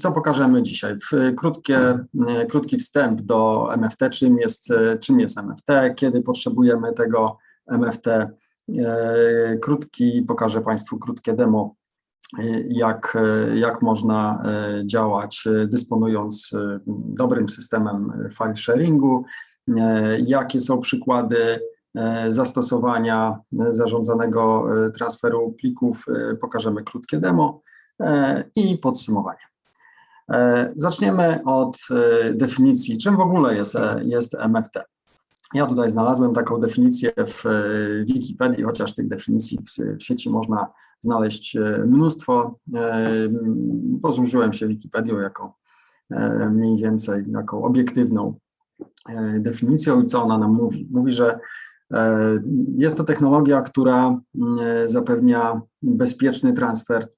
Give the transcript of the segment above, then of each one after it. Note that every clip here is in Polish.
Co pokażemy dzisiaj? Krótkie, krótki wstęp do MFT, czym jest, czym jest MFT, kiedy potrzebujemy tego MFT. Krótki, pokażę Państwu krótkie demo, jak, jak można działać dysponując dobrym systemem file sharingu, jakie są przykłady zastosowania zarządzanego transferu plików, pokażemy krótkie demo i podsumowanie. Zaczniemy od definicji, czym w ogóle jest, jest MFT. Ja tutaj znalazłem taką definicję w Wikipedii, chociaż tych definicji w sieci można znaleźć mnóstwo. Posłużyłem się Wikipedią jako mniej więcej taką obiektywną definicją i co ona nam mówi? Mówi, że jest to technologia, która zapewnia bezpieczny transfer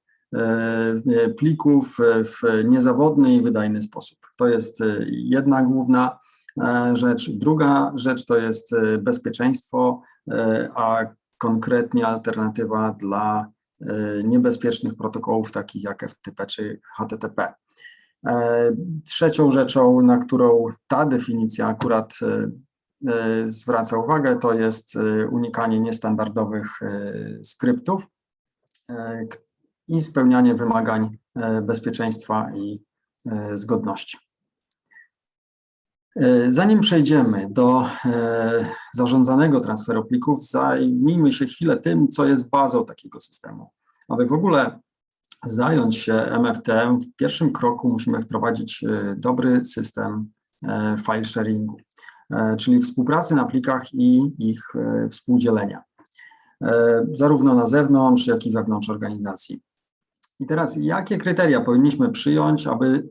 plików w niezawodny i wydajny sposób. To jest jedna główna rzecz. Druga rzecz to jest bezpieczeństwo, a konkretnie alternatywa dla niebezpiecznych protokołów takich jak FTP czy HTTP. Trzecią rzeczą, na którą ta definicja akurat zwraca uwagę, to jest unikanie niestandardowych skryptów i spełnianie wymagań bezpieczeństwa i zgodności. Zanim przejdziemy do zarządzanego transferu plików, zajmijmy się chwilę tym, co jest bazą takiego systemu. Aby w ogóle zająć się MFT, w pierwszym kroku musimy wprowadzić dobry system file sharingu, czyli współpracy na plikach i ich współdzielenia, zarówno na zewnątrz, jak i wewnątrz organizacji. I teraz, jakie kryteria powinniśmy przyjąć, aby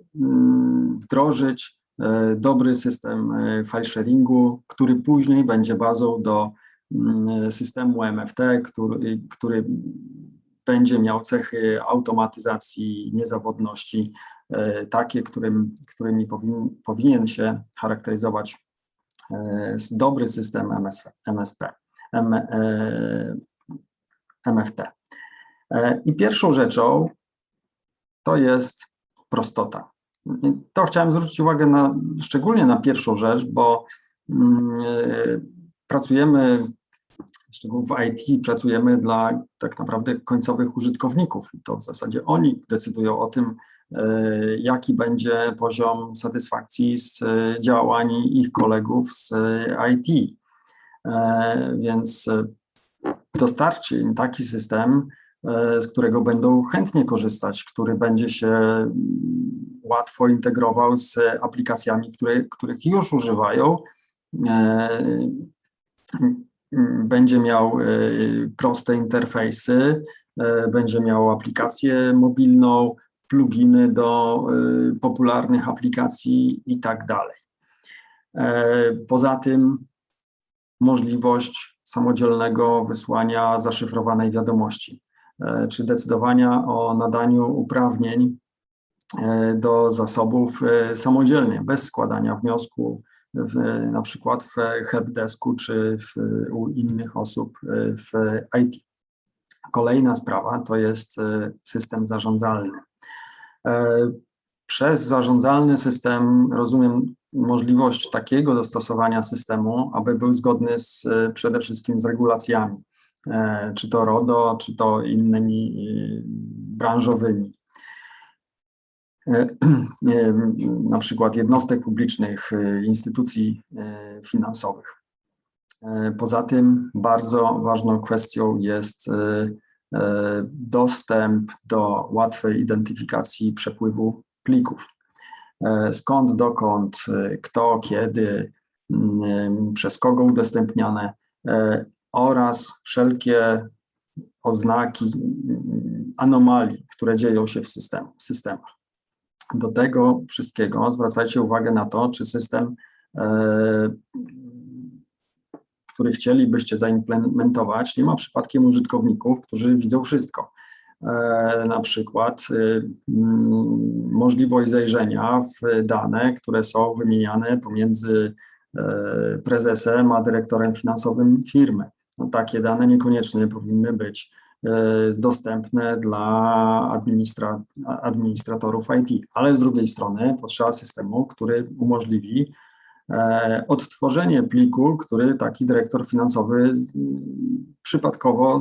wdrożyć dobry system file sharingu, który później będzie bazą do systemu MFT, który, który będzie miał cechy automatyzacji, niezawodności, takie, którym, którymi powin, powinien się charakteryzować dobry system MSP, MSP MFT. I pierwszą rzeczą to jest prostota. To chciałem zwrócić uwagę na, szczególnie na pierwszą rzecz, bo pracujemy szczególnie w IT pracujemy dla tak naprawdę końcowych użytkowników i to w zasadzie oni decydują o tym, jaki będzie poziom satysfakcji z działań ich kolegów z IT. Więc dostarczy im taki system, z którego będą chętnie korzystać, który będzie się łatwo integrował z aplikacjami, które, których już używają będzie miał e, proste interfejsy, e, będzie miał aplikację mobilną, pluginy do e, popularnych aplikacji i tak dalej. Poza tym możliwość samodzielnego wysłania zaszyfrowanej wiadomości, czy decydowania o nadaniu uprawnień do zasobów samodzielnie, bez składania wniosku w, na przykład w helpdesku czy w, u innych osób w IT. Kolejna sprawa to jest e, system zarządzalny. E, przez zarządzalny system rozumiem możliwość takiego dostosowania systemu, aby był zgodny z, przede wszystkim z regulacjami, e, czy to RODO, czy to innymi branżowymi. E, na przykład jednostek publicznych, e, instytucji e, finansowych. Poza tym bardzo ważną kwestią jest dostęp do łatwej identyfikacji przepływu plików. Skąd, dokąd, kto, kiedy, przez kogo udostępniane oraz wszelkie oznaki anomalii, które dzieją się w, system, systemach. Do tego wszystkiego zwracajcie uwagę na to, czy system, e, który chcielibyście zaimplementować, nie ma przypadkiem użytkowników, którzy widzą wszystko. E, na przykład y, możliwość zajrzenia w dane, które są wymieniane pomiędzy e, prezesem a dyrektorem finansowym firmy. No, takie dane niekoniecznie powinny być dostępne dla administra, administratorów IT, ale z drugiej strony potrzeba systemu, który umożliwi e, odtworzenie pliku, który taki dyrektor finansowy przypadkowo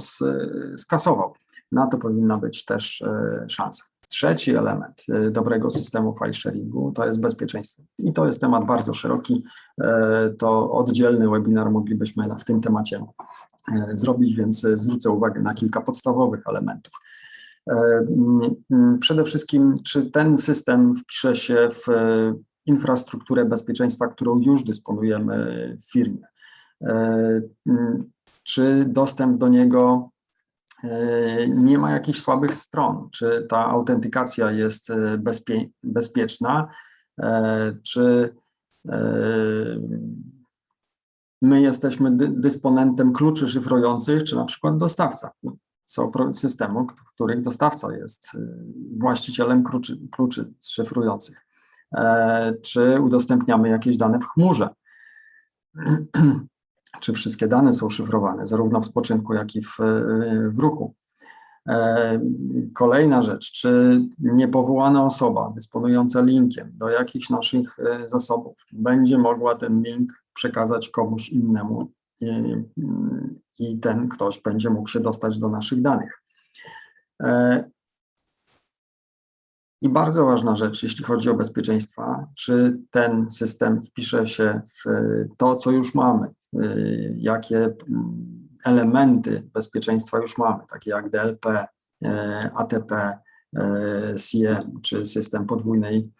skasował. Na to powinna być też szansa. Trzeci element y, dobrego systemu file sharingu to jest bezpieczeństwo. I to jest temat bardzo szeroki. E, to oddzielny webinar moglibyśmy w tym temacie e, zrobić, więc zwrócę uwagę na kilka podstawowych elementów. E, przede wszystkim, czy ten system wpisze się w infrastrukturę bezpieczeństwa, którą już dysponujemy w firmie? Czy dostęp do niego E, nie ma jakichś słabych stron, czy ta autentykacja jest e, bezpie, bezpieczna, e, czy my jesteśmy dysponentem kluczy szyfrujących, czy na przykład dostawca. Są systemu, w których dostawca jest właścicielem kluczy, kluczy szyfrujących. Czy udostępniamy jakieś dane w chmurze? czy wszystkie dane są szyfrowane, zarówno w spoczynku, jak i w, w ruchu. E, kolejna rzecz, czy niepowołana osoba dysponująca linkiem do jakichś naszych e, zasobów będzie mogła ten link przekazać komuś innemu i, i ten ktoś będzie mógł się dostać do naszych danych. E, i bardzo ważna rzecz, jeśli chodzi o bezpieczeństwa, czy ten system wpisze się w to, co już mamy, jakie mm, elementy bezpieczeństwa już mamy, takie jak DLP, y, ATP, y, CM czy system podwójnej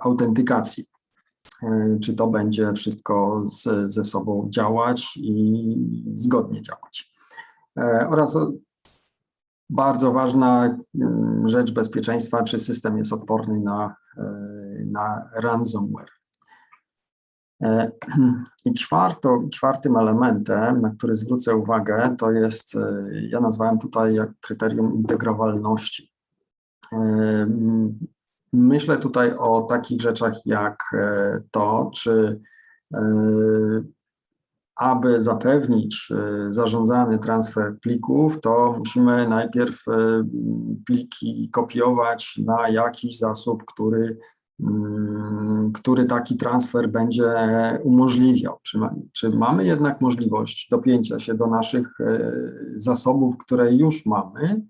autentykacji. Czy to będzie wszystko z, ze sobą działać i zgodnie działać. Oraz bardzo ważna rzecz bezpieczeństwa, czy system jest odporny na, na ransomware. E, I czwarto, czwartym elementem, na który zwrócę uwagę, to jest, e, ja nazwałem tutaj jak kryterium integrowalności. Myślę tutaj o takich rzeczach jak to, czy aby zapewnić e, zarządzany transfer plików, to musimy najpierw e, pliki kopiować na jakiś zasób, który, który taki transfer będzie umożliwiał. Czy, ma, czy mamy jednak możliwość dopięcia się do naszych e, zasobów, które już mamy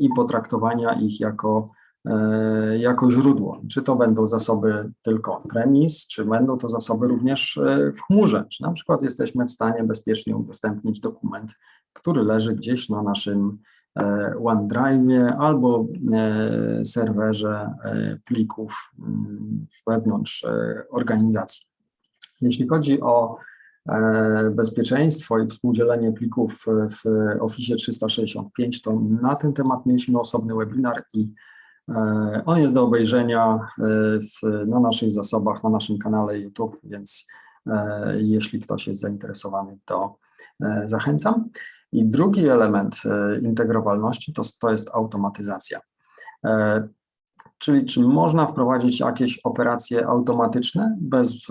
i potraktowania ich jako E, jako źródło. Czy to będą zasoby tylko on-premise, czy będą to zasoby również e, w chmurze, czy na przykład jesteśmy w stanie bezpiecznie udostępnić dokument, który leży gdzieś na naszym e, OneDrive albo serwerze plików mm, wewnątrz organizacji. Jeśli chodzi o bezpieczeństwo i współdzielenie plików w Office 365, to na ten temat mieliśmy osobny webinar i E, on jest do obejrzenia e, w, na naszych zasobach, na naszym kanale YouTube, więc e, jeśli ktoś jest zainteresowany, to zachęcam. I drugi element integrowalności to, to jest automatyzacja. Czyli czy można wprowadzić jakieś operacje automatyczne bez,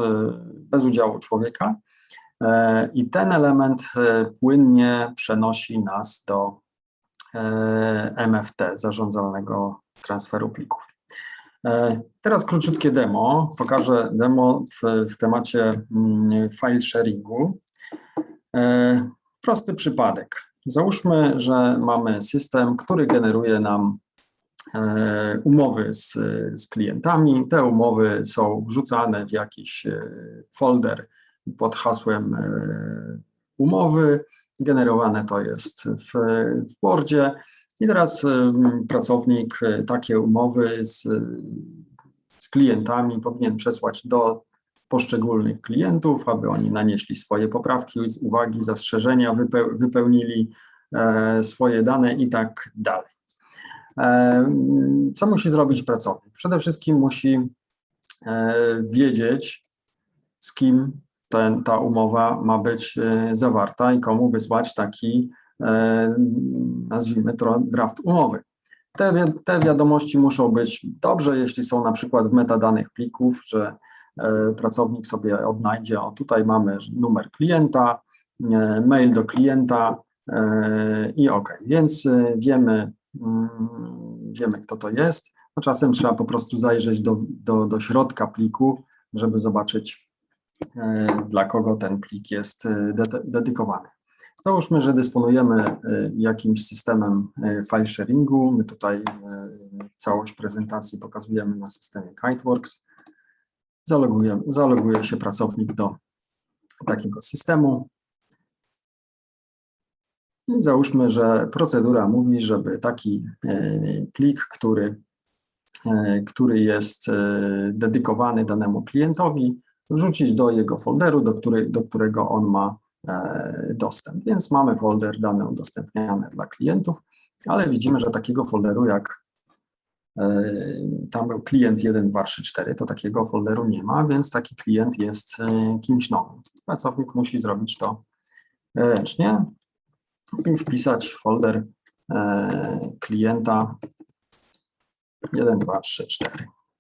bez udziału człowieka? I ten element płynnie przenosi nas do MFT, zarządzalnego transferu plików. E, teraz króciutkie demo. Pokażę demo w, w temacie mm, file sharingu. E, prosty przypadek. Załóżmy, że mamy system, który generuje nam e, umowy z, z klientami. Te umowy są wrzucane w jakiś folder pod hasłem umowy. Generowane to jest w, w Wordzie i teraz pracownik e, takie umowy z, z klientami powinien przesłać do poszczególnych klientów, aby oni nanieśli swoje poprawki, uwagi, zastrzeżenia, wypełnili e, swoje dane i tak dalej. E, co musi zrobić pracownik? Przede wszystkim musi wiedzieć, z kim ten, ta umowa ma być zawarta i komu wysłać taki E, nazwijmy to draft umowy. Te, te wiadomości muszą być dobrze, jeśli są na przykład w metadanych plików, że e, pracownik sobie odnajdzie, o tutaj mamy numer klienta, e, mail do klienta, e, i OK. Więc e, wiemy, mm, wiemy, kto to jest. No czasem trzeba po prostu zajrzeć do, do, do środka pliku, żeby zobaczyć, e, dla kogo ten plik jest e, de- dedykowany. Załóżmy, że dysponujemy e, jakimś systemem e, file sharingu. My tutaj e, całość prezentacji pokazujemy na systemie Kiteworks. Zaloguje, zaloguje się pracownik do takiego systemu. I załóżmy, że procedura mówi, żeby taki e, plik, który, e, który jest e, dedykowany danemu klientowi, wrzucić do jego folderu, do, której, do którego on ma dostęp. Więc mamy folder dane udostępniane dla klientów, ale widzimy, że takiego folderu jak tam był klient 1, 2, 3, 4, to takiego folderu nie ma, więc taki klient jest e, kimś nowym. Pracownik musi zrobić to ręcznie i wpisać folder e, klienta 1, 2, 3, 4.